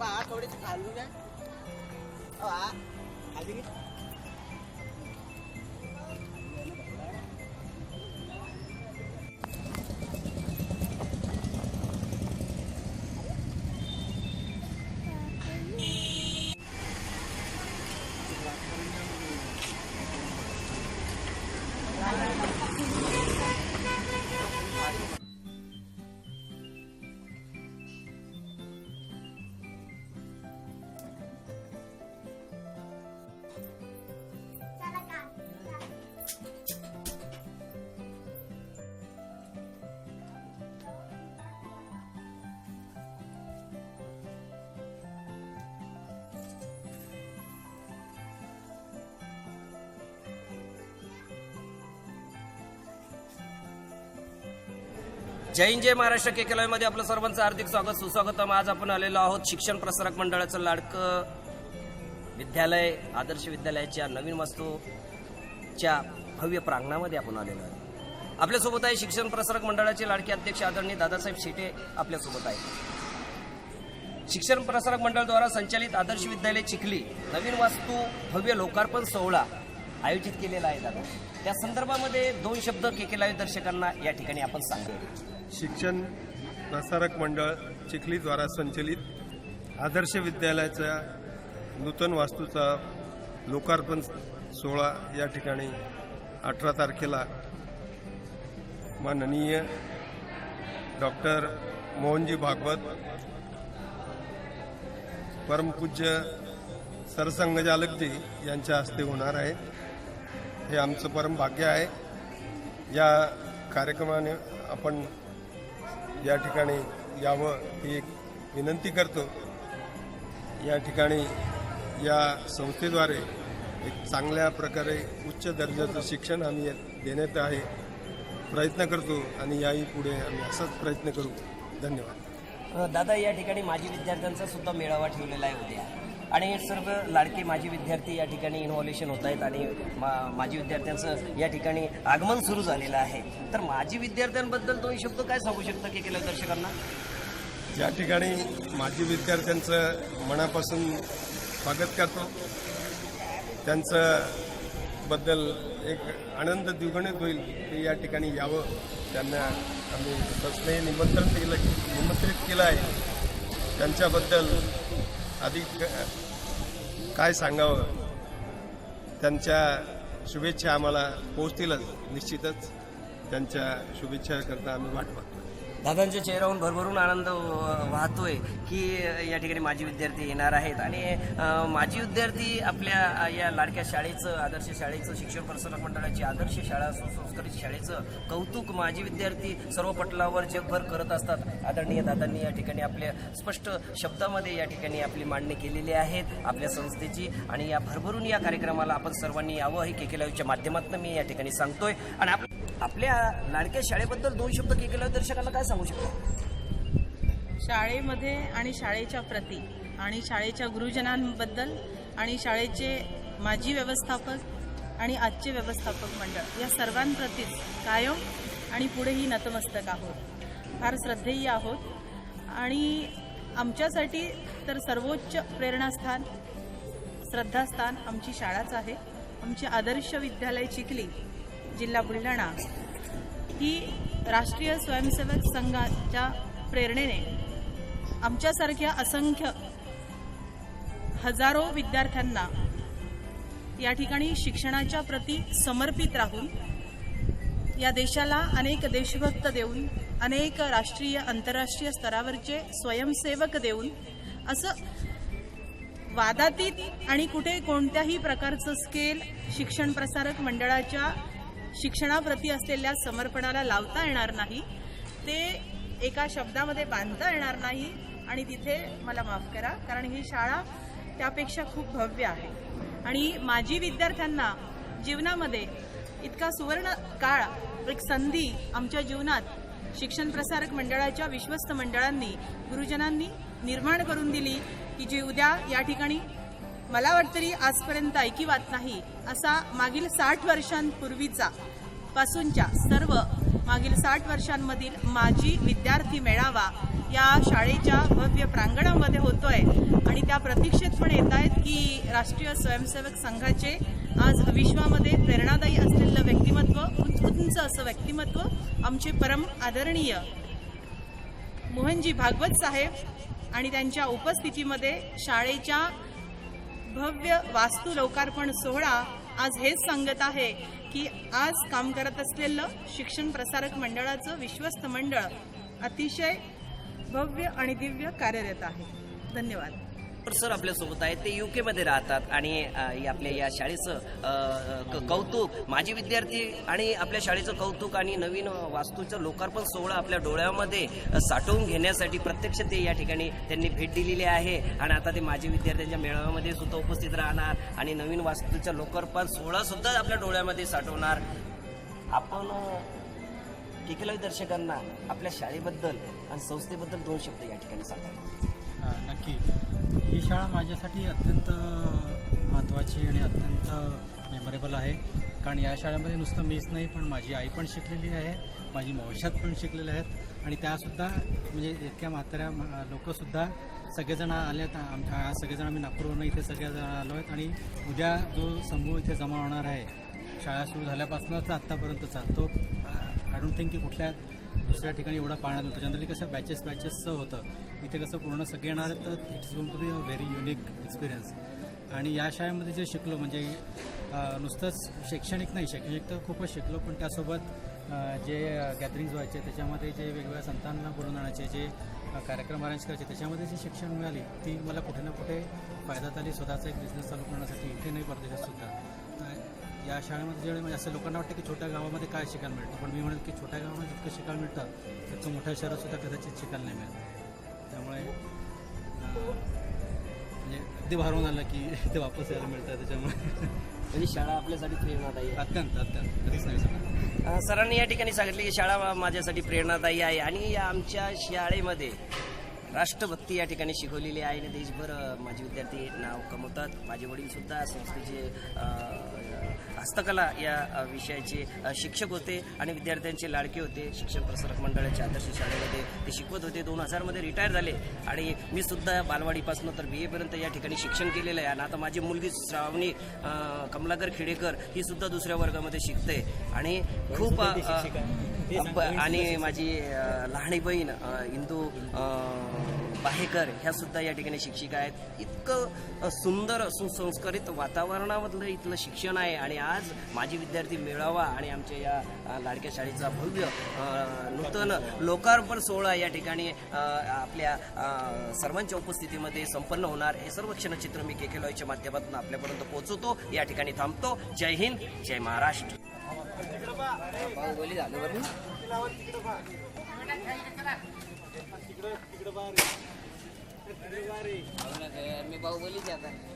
पहा थोडीशी खालून घ्या जय हिंद जय महाराष्ट्र. के आपलं सर्वांचं हार्दिक स्वागत सुस्वागतम. आज आपण आलेलो आहोत शिक्षण प्रसारक मंडळाचं लाडकं विद्यालय आदर्श विद्यालयाच्या नवीन वास्तूच्या भव्य प्रांगणामध्ये आपण आलेलो आहे आपल्यासोबत आहे शिक्षण प्रसारक मंडळाचे लाडके अध्यक्ष आदरणीय दादासाहेब शेटे आपल्यासोबत आहेत शिक्षण प्रसारक मंडळद्वारा संचालित आदर्श विद्यालय चिखली नवीन वास्तू भव्य लोकार्पण सोहळा आयोजित केलेला आहे दादा. त्या संदर्भामध्ये दोन शब्द के के लाईव्ह दर्शकांना या ठिकाणी आपण सांगतो शिक्षण प्रसारक मंडळ चिखलीद्वारा संचलित आदर्श विद्यालयाच्या नूतन वास्तूचा लोकार्पण सोहळा या ठिकाणी अठरा तारखेला माननीय डॉक्टर मोहनजी भागवत परमपूज्य सरसंघचालकजी यांच्या हस्ते होणार आहे. हे आमचं परम भाग्य आहे. या कार्यक्रमाने आपण या ठिकाणी यावं ही एक विनंती करतो. या ठिकाणी या संस्थेद्वारे एक चांगल्या प्रकारे उच्च दर्जाचं शिक्षण आम्ही देण्यात आहे. प्रयत्न करतो आणि याही पुढे आम्ही असाच प्रयत्न करू. धन्यवाद. दादा या ठिकाणी माजी विद्यार्थ्यांचा सुद्धा मेळावा ठेवलेला आहे उद्या. आणि सर्व लाडके माजी विद्यार्थी या ठिकाणी इन्व्हॉल्युशन होत आहेत आणि मा माजी विद्यार्थ्यांचं या ठिकाणी आगमन सुरू झालेलं आहे. तर माजी विद्यार्थ्यांबद्दल दोन शब्द काय सांगू शकता की केलं दर्शकांना? या ठिकाणी माजी विद्यार्थ्यांचं मनापासून स्वागत करतो त्यांचं बद्दल एक आनंद द्विगुणित होईल ते या ठिकाणी यावं. त्यांना आम्ही बसने निमंत्रण केलं निमंत्रित केलं आहे. त्यांच्याबद्दल अधिक काय सांगावं? त्यांच्या शुभेच्छा आम्हाला पोहोचतीलच निश्चितच त्यांच्या शुभेच्छाकरता आम्ही वाट बघतो. दादांच्या चेहऱ्यावरून भरभरून आनंद वाहतोय की या ठिकाणी माजी विद्यार्थी येणार आहेत. आणि माजी विद्यार्थी आपल्या या लाडक्या शाळेचं आदर्श शाळेचं शिक्षण प्रसारक मंडळाची आदर्श शाळा सुसंस्कृत शाळेचं कौतुक माजी विद्यार्थी सर्व पटलावर जगभर करत असतात. आदरणीय दादांनी या ठिकाणी आपल्या स्पष्ट शब्दामध्ये या ठिकाणी आपली मांडणी केलेली आहेत आपल्या संस्थेची. आणि या भरभरून या कार्यक्रमाला आपण सर्वांनी यावं हे के लाईव्हच्या माध्यमातून मी या ठिकाणी सांगतोय. आणि आप- आपल्या लाडक्या शाळेबद्दल दोन शब्द के लाईव्ह दर्शकांना काय सांग? शकतो. शाळेमध्ये आणि शाळेच्या प्रती आणि शाळेच्या गुरुजनांबद्दल आणि शाळेचे माजी व्यवस्थापक आणि आजचे व्यवस्थापक मंडळ या सर्वांप्रतीच कायम आणि पुढेही नतमस्तक आहोत. फार श्रद्धेयी आहोत. आणि आमच्यासाठी तर सर्वोच्च प्रेरणास्थान श्रद्धास्थान आमची शाळाच आहे. आमची आदर्श विद्यालय चिखली जिल्हा बुलढाणा ही राष्ट्रीय स्वयंसेवक संघाच्या प्रेरणेने आमच्यासारख्या असंख्य हजारो विद्यार्थ्यांना या ठिकाणी शिक्षणाच्या प्रती समर्पित राहून या देशाला अनेक देशभक्त देऊन अनेक राष्ट्रीय आंतरराष्ट्रीय स्तरावरचे स्वयंसेवक देऊन असं वादातीत आणि कुठे कोणत्याही प्रकारचं स्केल शिक्षण प्रसारक मंडळाच्या शिक्षणाप्रती असलेल्या समर्पणाला लावता येणार नाही ते एका शब्दामध्ये बांधता येणार नाही आणि तिथे मला माफ करा कारण ही शाळा त्यापेक्षा खूप भव्य आहे. आणि माजी विद्यार्थ्यांना जीवनामध्ये इतका सुवर्ण काळ एक संधी आमच्या जीवनात शिक्षण प्रसारक मंडळाच्या विश्वस्त मंडळांनी गुरुजनांनी निर्माण करून दिली की जी उद्या या ठिकाणी मला वाटतं तरी आजपर्यंत ऐकिवात नाही असा मागील साठ वर्षांपूर्वीचा पासूनच्या सर्व मागील साठ वर्षांमधील माजी विद्यार्थी मेळावा या शाळेच्या भव्य प्रांगणामध्ये होतोय. आणि त्या प्रतीक्षेत पण येत आहेत की राष्ट्रीय स्वयंसेवक संघाचे आज विश्वामध्ये प्रेरणादायी असलेलं व्यक्तिमत्व उंच उंच असं व्यक्तिमत्व आमचे परम आदरणीय मोहनजी भागवत साहेब आणि त्यांच्या उपस्थितीमध्ये शाळेच्या भव्य वास्तू लोकार्पण सोहळा आज हेच सांगत आहे की आज काम करत असलेलं शिक्षण प्रसारक मंडळाचं विश्वस्त मंडळ अतिशय भव्य आणि दिव्य कार्यरत आहे. धन्यवाद. सर आपल्यासोबत आहेत ते युके मध्ये राहतात आणि अ, या आपल्या या शाळेचं अ, क- कौतुक माजी विद्यार्थी आणि आपल्या शाळेचं कौतुक आणि नवीन वास्तूचं लोकार्पण सोहळा आपल्या डोळ्यामध्ये साठवून घेण्यासाठी प्रत्यक्ष ते या ठिकाणी त्यांनी भेट दिलेली आहे. आणि आता ते माजी विद्यार्थ्यांच्या मेळाव्यामध्ये सुद्धा उपस्थित राहणार आणि नवीन वास्तूच्या लोकार्पण सोहळा सुद्धा आपल्या डोळ्यामध्ये साठवणार. आपण टिकेलावी दर्शकांना आपल्या शाळेबद्दल आणि संस्थेबद्दल दोन शब्द या ठिकाणी सांगा. हा, नक्की. ही शाळा माझ्यासाठी अत्यंत महत्त्वाची आणि अत्यंत मेमोरेबल आहे. कारण या शाळेमध्ये नुसतं मीच नाही पण माझी आई पण शिकलेली आहे माझी मावशात पण शिकलेल्या आहेत. आणि त्यासुद्धा म्हणजे इतक्या म्हाताऱ्या लोकंसुद्धा सगळेजण आले आहेत. आमच्या आज सगळेजण आम्ही नागपूरवरून इथे सगळेजण आलो आहेत. आणि उद्या जो समूह इथे जमा होणार आहे शाळा सुरू झाल्यापासूनच आत्तापर्यंतचा तो आय डोंट थिंक की कुठल्या दुसऱ्या ठिकाणी एवढा पाळण्यात होतं. जनरली कसं बॅचेस बॅचेसचं होतं. इथे कसं पूर्ण सगळे येणार तर it's gone to be a very unique experience आणि या शाळेमध्ये जे शिकलो म्हणजे नुसतंच शैक्षणिक नाही शैक्षणिक तर खूपच शिकलो पण त्यासोबत जे गॅदरिंग्ज व्हायचे त्याच्यामध्ये जे वेगवेगळ्या संतांना बोलून आणायचे जे कार्यक्रम अरेंज करायचे त्याच्यामध्ये जी शिक्षण मिळाली ती मला कुठे ना कुठे फायदा झाली स्वतःचा एक बिझनेस चालू करण्यासाठी इथे नाही परदेशात सुद्धा. या शाळेमध्ये जे म्हणजे असं लोकांना वाटतं की छोट्या गावामध्ये काय शिकायला मिळतं. पण मी म्हणेल की छोट्या गावामध्ये जितकं शिकायला मिळतं तितकं मोठ्या शहरात सुद्धा कदाचित शिकायला नाही मिळत. त्यामुळे म्हणजे अगदी भारून आलं की ते वापस यायला मिळतं त्याच्यामुळे. म्हणजे शाळा आपल्यासाठी प्रेरणादायी आहे. अत्यंत अत्यंत. कधीच नाही सांगत. अ, सरांनी या ठिकाणी सांगितले की शाळा माझ्यासाठी प्रेरणादायी आहे आणि या आमच्या शाळेमध्ये राष्ट्रभक्ती या ठिकाणी शिकवलेली आहे आणि देशभर अ, माझे विद्यार्थी नाव कमवतात. माझे वडील सुद्धा संस्थेचे अ, हस्तकला या विषयाचे शिक्षक होते आणि विद्यार्थ्यांचे लाडके होते. शिक्षण प्रसारक मंडळाच्या आदर्श शाळेमध्ये ते शिकवत होते. दोन हजारमध्ये रिटायर झाले. आणि मी सुद्धा बालवाडीपासून तर बी एपर्यंत या ठिकाणी शिक्षण केलेलं आहे. आणि आता माझी मुलगी श्रावणी कमलाकर खेडेकर ही सुद्धा दुसऱ्या वर्गामध्ये शिकते. आणि खूप आणि माझी अ, लहानी बहीण इंदू बाहेकर ह्या सुद्धा या ठिकाणी शिक्षिका आहेत. इतकं सुंदर सुसंस्कारित वातावरणामधलं इथलं शिक्षण आहे. आणि आज माझी विद्यार्थी मेळावा आणि आमच्या या लाडक्या शाळेचा भव्य नूतन लोकार्पण सोहळा या ठिकाणी आपल्या सर्वांच्या उपस्थितीमध्ये संपन्न होणार. हे सर्व क्षणचित्र मी के के लॉयच्या माध्यमातून आपल्यापर्यंत पोहोचवतो. या ठिकाणी थांबतो. जय हिंद जय महाराष्ट्र. झालं बरं. हो मी बाहुबलीच आता.